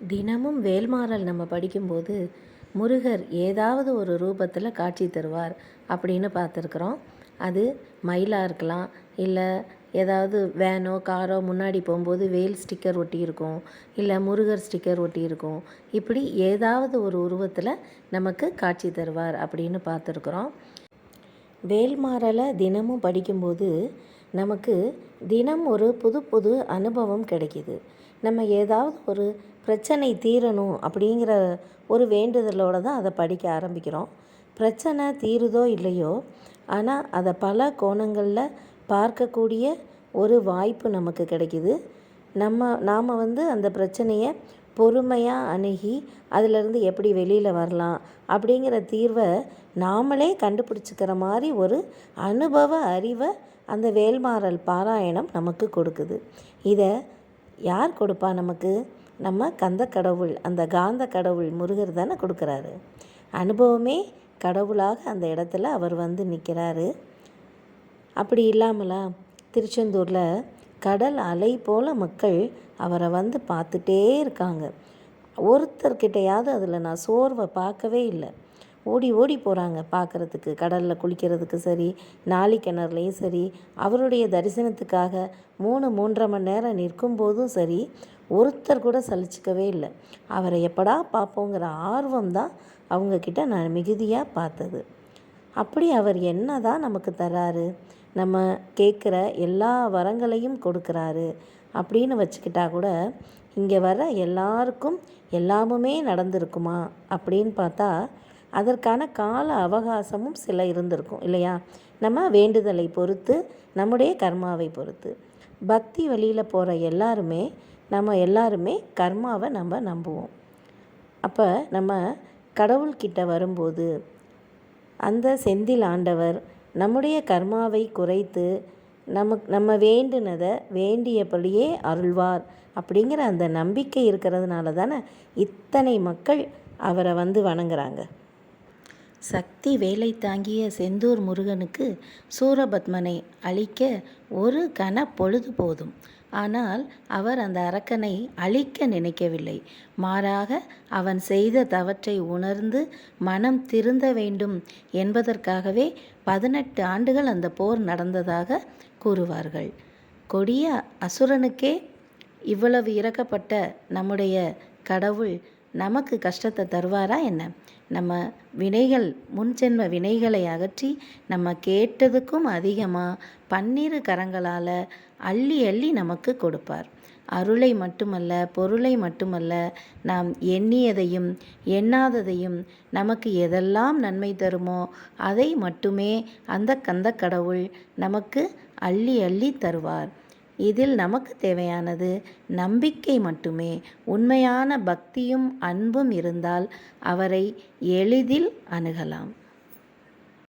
தினமும் வேல்மாறல் நம்ம படிக்கும்போது முருகர் ஏதாவது ஒரு ரூபத்தில் காட்சி தருவார் அப்படின்னு பார்த்துருக்குறோம். அது மயிலாக இருக்கலாம் இல்லை ஏதாவது வேனோ காரோ முன்னாடி போகும்போது வேல் ஸ்டிக்கர் ஒட்டியிருக்கும் இல்லை முருகர் ஸ்டிக்கர் ஒட்டியிருக்கும். இப்படி ஏதாவது ஒரு உருவத்தில் நமக்கு காட்சி தருவார் அப்படின்னு பார்த்துருக்குறோம். வேல்மாறலை தினமும் படிக்கும்போது நமக்கு தினம் ஒரு புது புது அனுபவம் கிடைக்கிது. நம்ம ஏதாவது ஒரு பிரச்சனை தீரணும் அப்படிங்கிற ஒரு வேண்டுதலோடு தான் அதை படிக்க ஆரம்பிக்கிறோம். பிரச்சனை தீருதோ இல்லையோ ஆனால் அதை பல கோணங்களில் பார்க்கக்கூடிய ஒரு வாய்ப்பு நமக்கு கிடைக்கிது. நம்ம நாம் வந்து அந்த பிரச்சனையை பொறுமையாக அணுகி அதிலிருந்து எப்படி வெளியில் வரலாம் அப்படிங்கிற தீர்வை நாமளே கண்டுபிடிச்சிக்கிற மாதிரி ஒரு அனுபவ அறிவை அந்த வேல்மாறல் பாராயணம் நமக்கு கொடுக்குது. இதை யார் கொடுப்பா நமக்கு? நம்ம கந்த கடவுள் அந்த காந்த கடவுள் முருகர் தானே கொடுக்குறாரு. அனுபவமே கடவுளாக அந்த இடத்துல அவர் வந்து நிற்கிறாரு அப்படி இல்லாமலா திருச்செந்தூரில் கடல் அலை போல் மக்கள் அவரை வந்து பார்த்துட்டே இருக்காங்க. ஒருத்தர்கிட்டையாவது அதில் நான் சோர்வை பார்க்கவே இல்லை. ஓடி ஓடி போகிறாங்க பார்க்குறதுக்கு கடலில் குளிக்கிறதுக்கு சரி நாளி கிணறுலையும் சரி. அவருடைய தரிசனத்துக்காக மூணு மூன்றரை மணி நேரம் நிற்கும் போதும் சரி ஒருத்தர் கூட சலிச்சிக்கவே இல்லை. அவரை எப்படா பார்ப்போங்கிற ஆர்வம் தான் அவங்கக்கிட்ட நான் மிகுதியாக பார்த்தது. அப்படி அவர் என்ன தான் நமக்கு தராரு நம்ம கேட்குற எல்லா வரங்களையும் கொடுக்குறாரு அப்படின்னு வச்சுக்கிட்டா கூட இங்கே வர எல்லாருக்கும் எல்லாமுமே நடந்திருக்குமா அப்படின்னு பார்த்தா அதற்கான கால அவகாசமும் சில இருந்திருக்கும் இல்லையா? நம்ம வேண்டுதலை பொறுத்து நம்முடைய கர்மாவை பொறுத்து. பக்தி வழியில் போகிற எல்லாருமே நம்ம எல்லாருமே கர்மாவை நம்ம நம்புவோம். அப்போ நம்ம கடவுள்கிட்ட வரும்போது அந்த செந்தில் ஆண்டவர் நம்முடைய கர்மாவை குறைத்து நமக்கு நம்ம வேண்டுனதை வேண்டியபடியே அருள்வார் அப்படிங்கிற அந்த நம்பிக்கை இருக்கிறதுனால தானே இத்தனை மக்கள் அவரை வந்து வணங்குறாங்க. சக்தி வேலை தாங்கிய செந்தூர் முருகனுக்கு சூரபத்மனை அழிக்க ஒரு கன பொழுது போதும். ஆனால் அவர் அந்த அரக்கனை அழிக்க நினைக்கவில்லை. மாறாக அவன் செய்த தவற்றை உணர்ந்து மனம் திருந்த வேண்டும் என்பதற்காகவே பதினெட்டு ஆண்டுகள் அந்த போர் நடந்ததாக கூறுவார்கள். கொடிய அசுரனுக்கே இவ்வளவு இறக்கப்பட்ட நம்முடைய கடவுள் நமக்கு கஷ்டத்தை தருவாரா என்ன? நம்ம வினைகள் முன்ஜென்ம வினைகளை அகற்றி நம்ம கேட்டதுக்கும் அதிகமாக பன்னிரு கரங்களால் அள்ளி அள்ளி நமக்கு கொடுப்பார். அருளை மட்டுமல்ல பொருளை மட்டுமல்ல நாம் எண்ணியதையும் எண்ணாததையும் நமக்கு எதெல்லாம் நன்மை தருமோ அதை மட்டுமே அந்த கந்த கடவுள் நமக்கு அள்ளி அள்ளி தருவார். இதில் நமக்கு தேவையானது நம்பிக்கை மட்டுமே. உண்மையான பக்தியும் அன்பும் இருந்தால் அவரை எளிதில் அணுகலாம்.